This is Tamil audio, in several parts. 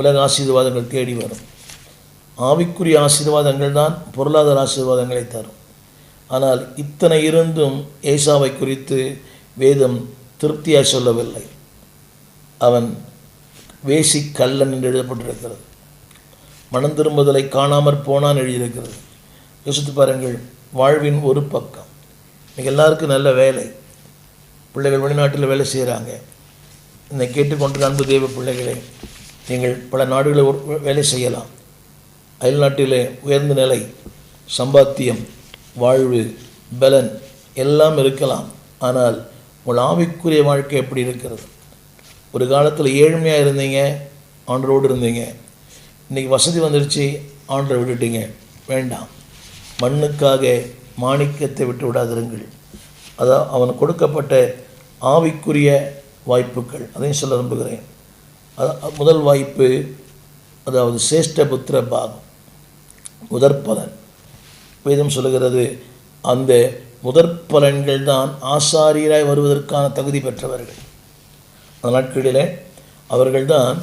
உலக ஆசீர்வாதங்கள் தேடி வரும். ஆவிக்குரிய ஆசீர்வாதங்கள் தான் பொருளாதார ஆசீர்வாதங்களை தரும். ஆனால் இத்தனை இருந்தும் ஏசாவை குறித்து வேதம் திருப்தியாக சொல்லவில்லை. அவன் வேசி கல்லன் என்று எழுதப்பட்டிருக்கிறது. மனம் திரும்புதலை காணாமற் போனான் எழுதியிருக்கிறது. யோசித்து பாருங்கள் வாழ்வின் ஒரு பக்கம். எல்லாருக்கும் நல்ல வேலை. பிள்ளைகள் வெளிநாட்டில் வேலை செய்கிறாங்க என்னை கேட்டுக்கொண்டு அன்பு தேவ பிள்ளைகளே நீங்கள் பல நாடுகளில் ஒரு- வேலை செய்யலாம். அயல்நாட்டிலே உயர்ந்த நிலை சம்பாத்தியம் வாழ்வு பலன் எல்லாம் இருக்கலாம். ஆனால் உங்கள் ஆவிக்குரிய வாழ்க்கை எப்படி இருக்கிறது? ஒரு காலத்தில் ஏழ்மையாக இருந்தீங்க ஆண்டரோடு இருந்தீங்க. இன்றைக்கி வசதி வந்துடுச்சு ஆண்டரை விட்டுட்டீங்க. வேண்டாம். மண்ணுக்காக மாணிக்கத்தை விட்டு விடாதிருங்கள். அதான் அவன் கொடுக்கப்பட்ட ஆவிக்குரிய வாய்ப்புகள். அதையும் சொல்ல விரும்புகிறேன். அது முதல் வாய்ப்பு அதாவது சேஷ்டபுத்திர பாகம். முதற்பலன். வேதம் சொல்லுகிறது அந்த முதற்பலன்கள் தான் ஆசாரியராய் வருவதற்கான தகுதி பெற்றவர்கள். அந்த நாட்களிலே அவர்கள்தான்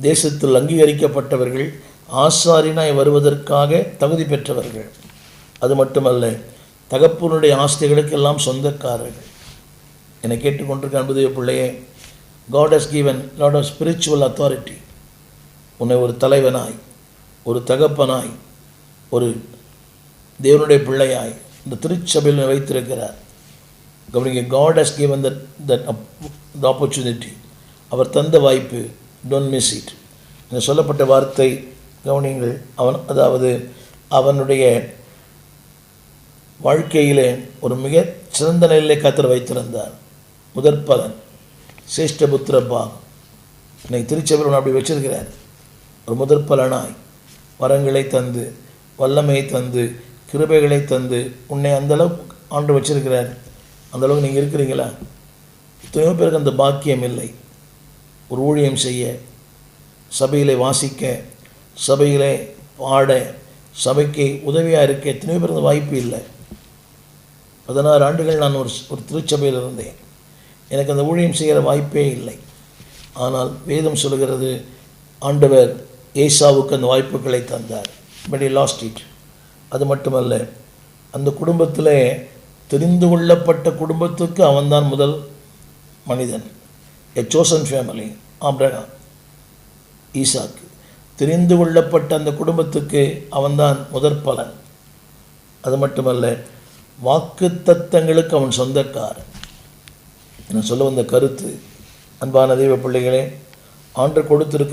தேசத்தில் அங்கீகரிக்கப்பட்டவர்கள் ஆசாரியனாய் வருவதற்காக தகுதி பெற்றவர்கள். அது மட்டுமல்ல தகப்பனுடைய ஆஸ்திகளுக்கெல்லாம் சொந்தக்காரர்கள். என்னை கேட்டுக்கொண்டிருக்க அன்புதேவ பிள்ளையே God has given lot of spiritual authority உன்னை ஒரு தலைவனாய் ஒரு தகப்பனாய் ஒரு தேவனுடைய பிள்ளையாய் இந்த திருச்சபையில் வைத்திருக்கிறார். கவனிங்க God has given that that the opportunity அவர் தந்த வாய்ப்பு டோன்ட் மிஸ் இட் இந்த சொல்லப்பட்ட வார்த்தை கவனிங்கள் அவன் அதாவது அவனுடைய வாழ்க்கையிலே ஒரு மிக சிறந்த நிலையிலே கத்தர் வைத்திருந்தார். முதற்பலன் சிரேஷ்டபுத்திர சேஷ்டபுத்திர பாகம் இன்னைக்கு திருச்சபையில் ஒன்று அப்படி வச்சிருக்கிறார். ஒரு முதற்பலனாய் வரங்களை தந்து வல்லமையை தந்து கிருபைகளை தந்து உன்னை அந்தளவுக்கு ஆண்டு வச்சிருக்கிறார். அந்த அளவுக்கு நீங்கள் இருக்கிறீங்களா? எத்தனையோ பேருக்கு அந்த பாக்கியம் இல்லை. ஒரு ஊழியம் செய்ய சபையிலே வாசிக்க சபையிலே பாட சபைக்கு உதவியாக இருக்க எத்தனையோ பேருக்கு அந்த வாய்ப்பு இல்லை. பதினாறு ஆண்டுகள் நான் ஒரு ஒரு திருச்சபையில் இருந்தேன் எனக்கு அந்த ஊழியம் செய்கிற வாய்ப்பே இல்லை. ஆனால் வேதம் சொல்கிறது ஆண்டவர் ஏசாவுக்கு அந்த வாய்ப்புகளை தந்தார். பட் லாஸ்ட் இட் அது மட்டுமல்ல அந்த குடும்பத்தில் தெரிந்து கொள்ளப்பட்ட குடும்பத்துக்கு அவன்தான் முதல் மனிதன். எ சோசன் ஃபேமிலி ஆப்ரகாம் ஈசாக்கு தெரிந்து கொள்ளப்பட்ட அந்த குடும்பத்துக்கு அவன்தான் முதற் பலன். அது மட்டுமல்ல வாக்கு தத்தங்களுக்கு அவன் சொந்தக்காரன். நான் சொல்ல வந்த கருத்து. அன்பான தெய்வ பிள்ளைகளே ஆண்டு கொடுத்திருக்க